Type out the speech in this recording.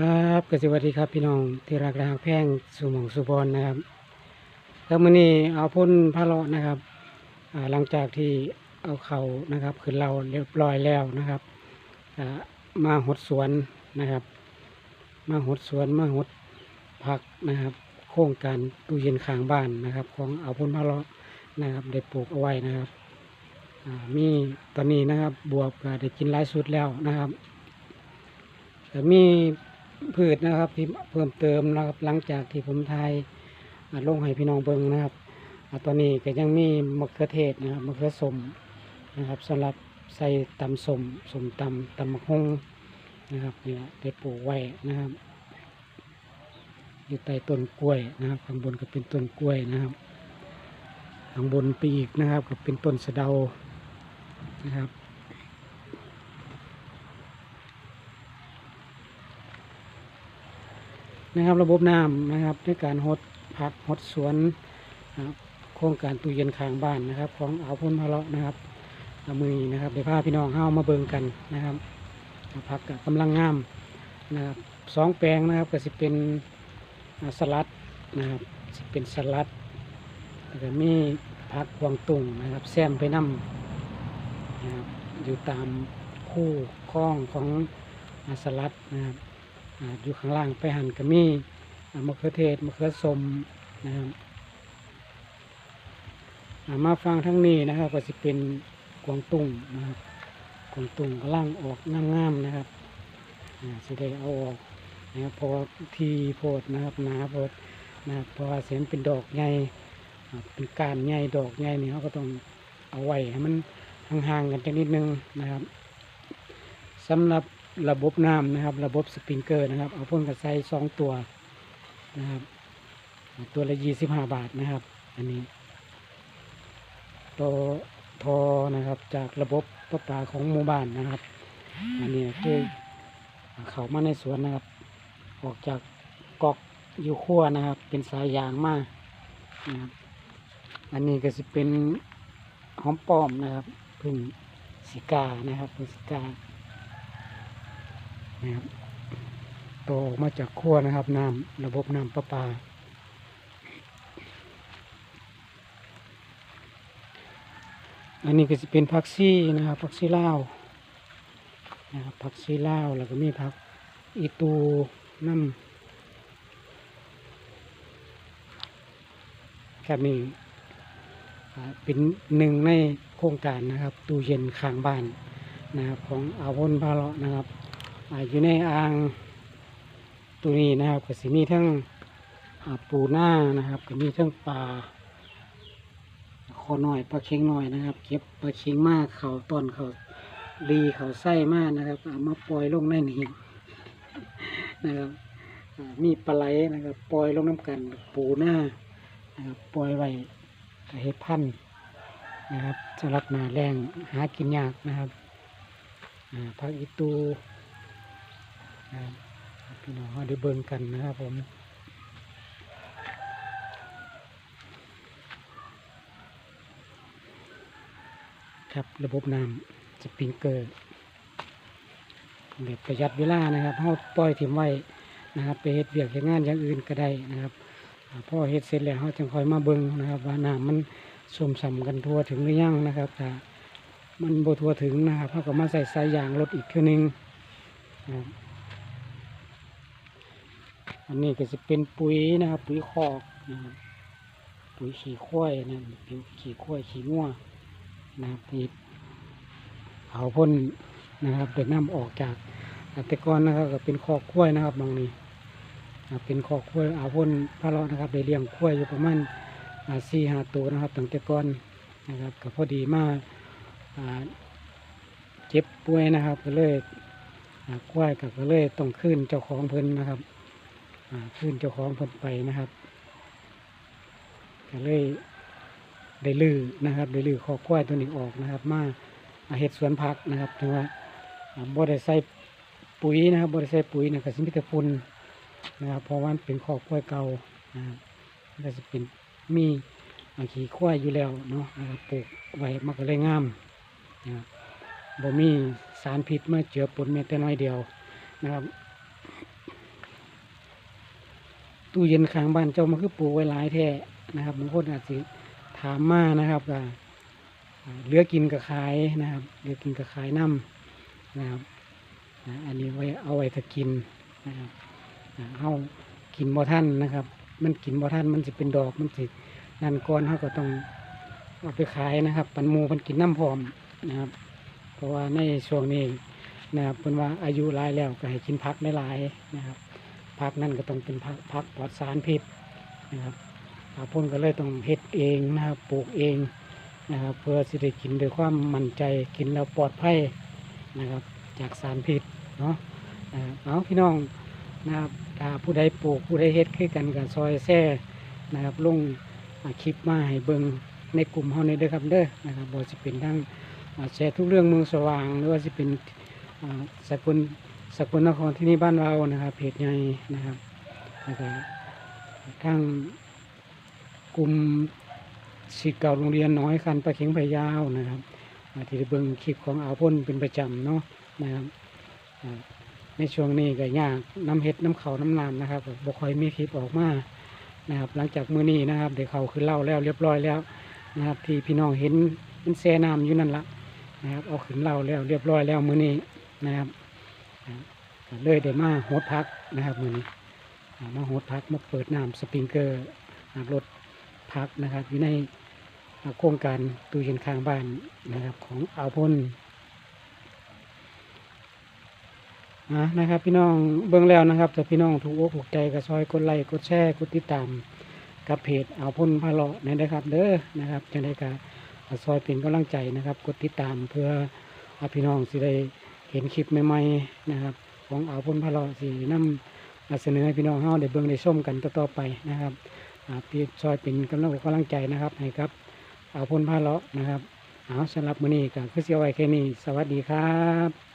ครับกสวัสดีครับพี่น้องที่รักและฮักแพงสู่หมองสุบอลนะครับแล้วมื้อนี้เอาพ่นพระเลาะนะครับหลังจากที่เอาเขานะครับขึ้นเราเรียบร้อยแล้วนะครับมาหดสวนนะครับ มาหดสวนมาหดผักนะครับ โครงการตู้เย็นข้างบ้านนะครับ ของเอาพ่นพระเลาะนะครับได้ปลูกเอาไว้นะครับมีตอนนี้นะครับบวบก็ได้กินหลายสุดแล้วนะครับแต่มี พืชนะครับที่เพิ่มเติมนะครับ หลังจากที่ผมทายลงให้พี่น้องเบิ่งนะครับตอนนี้ก็ยังมีมะเขือเทศนะครับมะเขือส้มนะครับสำหรับใส่ตำส้มส้มตำตำมะฮงนะครับนี่แหละได้ปลูกไว้นะครับ อยู่ใต้ต้นกล้วยนะครับ ข้างบนก็เป็นต้นกล้วยนะครับ ข้างบนไปอีกนะครับก็เป็นต้นสะเดานะครับ นะครับ ระบบน้ำนะครับในการหดผักหดสวนนะโครงการตู้เย็นข้างบ้านนะครับ ของเอาพ้นพะเลาะนะครับอามือนี้นะครับเดี๋ยวพาพี่น้องเฮามาเบิ่งกันนะครับผักก็กำลังงามนะครับสองแปลงนะครับก็สิเป็นอ่าสลัดนะครับสิเป็นสลัดแล้วก็มีผักกวางตุงนะครับแซมไปน้ำนะครับอยู่ตามคู่คล้องของอ่าสลัดนะครับ อยู่ข้างล่างไปหั่นก็มีอ่ามะเขือเทศมะเขือส้มนะครับมาฟังทั้งนี้นะครับ ก็จะเป็นกวางตุ้งนะครับกวางตุ้งกำลังออกงามๆนะครับสิได้เอาออกนะครับพราะว่าทีโพดนะครับหนาโพดนะครับพราะว่าเสียงเป็นดอกใหญ่เป็นการใหญ่ดอกใหญ่นี่เขาก็ต้องเอาไว้ให้มันห่างๆกันจักนิดนึงนะครับสำหรับ ระบบน้ำนะครับ ระบบสปริงเกอร์นะครับ เอาพ่นกระใสสองตัวนะครับ ตัวละยี่สิบห้าบาทนะครับ อันนี้ตัวทอนะครับ จากระบบประปาของหมู่บ้านนะครับ อันนี้คือเขามาในสวนนะครับ ออกจากกอกอยู่ขั้วนะครับ เป็นสายยางมานะครับ อันนี้ก็จะเป็นหอมป้อมนะครับพึ่งสิกานะครับพึ่งสิกา นะครับโตออกมาจากขั้วนะครับน้ำระบบน้ำประปา อันนี้ก็จะเป็นผักซี่นะครับผักซี่ลาวนะครับผักซี่ลาวแล้วก็มีผักอีตูน้ำครับนี่เป็นหนึ่งในโครงการนะครับ ตู้เย็นข้างบ้านนะครับของอาวนพาเลาะนะครับ อยู่ในอ่างตัวนี้นะครับก็สิมีทั้งปูหน้านะครับ ก็มีทั้งปลาคอหน่อยปลาเค็งหน่อยนะครับ เก็บปลาเค็งมากเขาตอนเขาดีเขาไส้มากนะครับเอามาปล่อยลงในนี้นะครับมีปลาไหลนะครับปล่อยลงน้ำกันปูหน้านะครับปล่อยไว้กับเห็ดพันธุ์นะครับสำหรับหนาแรงหากินยากนะครับอ่าผักอีตูนะครับ พี่น้องเราได้เบิ่งกันนะครับผมครับระบบน้ำสปริงเกอร์แบบประหยัดเวลานะครับเราปล่อยถิ่มไว้นะครับไปเฮ็ดเบียกเฮ็ดงานอย่างอื่นก็ได้นะครับพอเฮ็ดเสร็จแล้วเราจึงคอยมาเบิ่งนะครับ ว่าน้ำมันสมสำกันทั่วถึงหรือยังนะครับถ้ามันบ่ทั่วถึงนะครับเราก็มาใส่สายยางรถอีกเท่านึงนะครับ อันนี้ก็จะเป็นปุ๋ยนะครับ ปุ๋ยคอกนะครับปุ๋ยขี้ข้วยนะปุ๋ยขี้ข้วยขี้งัวนะครับที่เอาพ่นนะครับเดินน้ำออกจากแต่ก่อนนะครับก็เป็นคอกข้วยนะครับบางนี้เป็นคอกข้วยเอาพ่นพะเลาะนะครับได้เลี้ยงข้วยอยู่ประมาณสี่ห้าตัวนะครับตั้งแต่ก่อนนะครับก็พอดีมากเจ็บป่วยนะครับ ก็เลยอ่าข้วยก็ก็เลยต้องขึ้นเจ้าของเพิ่นนะครับ ขึ้นเจ้าของเพิ่นไปนะครับก็เลยได้ลือนะครับได้ลือคอกล้วยตัวนี้ออกนะครับมามาเห็ดสวนผักนะครับถึงว่าอ่าบ่ได้ใส่ปุ๋ยนะครับบ่ได้ใส่ปุ๋ยนะก็สิมีแต่ฝุ่นนะครับเพราะว่ามันเป็นคอกล้วยเก่านะครับก็จะเป็นมีขี้ควายอยู่แล้วเนาะนะครับปลูกไว้มันก็เลยงามนะครับบ่มีสารพิษมาเจือปนแม้แต่น้อยเดียวนะครับ ตู้เย็นข้างบ้านเจ้ามันคือปลูกไว้หลายแท้นะครับบางคนอาจจะถามมานะครับก็เหลือกินกับขายนะครับเหลือกินกับขายน้ำนะครับอันนี้ไว้เอาไว้ถ้ากินนะครับเอากินบ่ท่านนะครับ มันกินบ่ท่านมันจะเป็นดอกมันสินั่นก่อนเขาก็ต้องเอาไปขายนะครับ ปันมูมันกินน้ำพร้อมนะครับ เพราะว่าในช่วงนี้นะครับเป็นว่าอายุหลายแล้วก็ให้กินผักได้หลายนะครับ ผักนั่นก็ต้องเป็นผักผักปลอดสารพิษนะครับอาพ่นก็เลยต้องเฮ็ดเองนะครับปลูกเองนะครับเพื่อสิได้กินด้วยความมั่นใจกินแล้วปลอดภัยนะครับ จากสารพิษเนาะเอาพี่น้องนะครับถ้าผู้ใดปลูกผู้ใดเฮ็ดคือกันกับซอยแซ่นะครับลงคลิปมาให้เบิ่งในกลุ่มเฮานี่เด้อครับเด้อนะครับบ่สิเป็นทั้งแชร์ทุกเรื่องเมืองสว่างหรือว่าสิเป็นอ่าสกุล สกลนครที่นี่บ้านเรานะครับเพจใหญ่นะครับแล้วก็ทางกลุ่มศิษย์เก่าโรงเรียนน้อยคันประเข็งพยาวนะครับที่ได้เบิ่งคลิปของอาพ่นเป็นประจำเนาะนะครับในช่วงนี้ก็ยากน้ำเห็ดน้ำเขาน้ำน้ำนะครับบ่คอยมีคลิปออกมานะครับ หลังจากมื้อนี้นะครับเดี๋ยวเขาขึ้นเล่าแล้วเรียบร้อยแล้วนะครับ ที่พี่น้องเห็นมันแซ่น้ำอยู่นั่นละนะครับเอาขึ้นเล่าแล้วเรียบร้อยแล้วมื้อนี้นะครับ เลยได้มาโหดพักนะครับมือนี้มาโหดพักมาเปิดน้ำสปริงเกอร์รถพักนะครับ อยู่ในโครงการตู้เย็นข้างบ้านนะครับของอ่าวพ้นอ่านะครับ พี่น้องเบิ่งแล้วนะครับแต่พี่น้องถูกอกถูกใจก็ซอยกดไลค์กดแชร์กดติดตามกับเพจอ่าวพ้นพาเลาะนี่นะครับ เด้อนะครับจังได้ก็ซอยเป็นกำลังใจนะครับ กดติดตามเพื่อพี่น้องสิได้ เห็นคลิปใหม่ๆนะครับ ของอาวพ้นพะเลาะสีนำมาเสนอให้พี่น้องเฮาได้เบิ่งได้ชมกันต่อๆไปนะครับอาพี่ซอยเป็นกำลังอกกำลังใจนะครับให้ครับอาวพ้นพะเลาะนะครับเอาสำหรับมื้อนี้ก็คือเสียไว้แค่นี้ สวัสดีครับ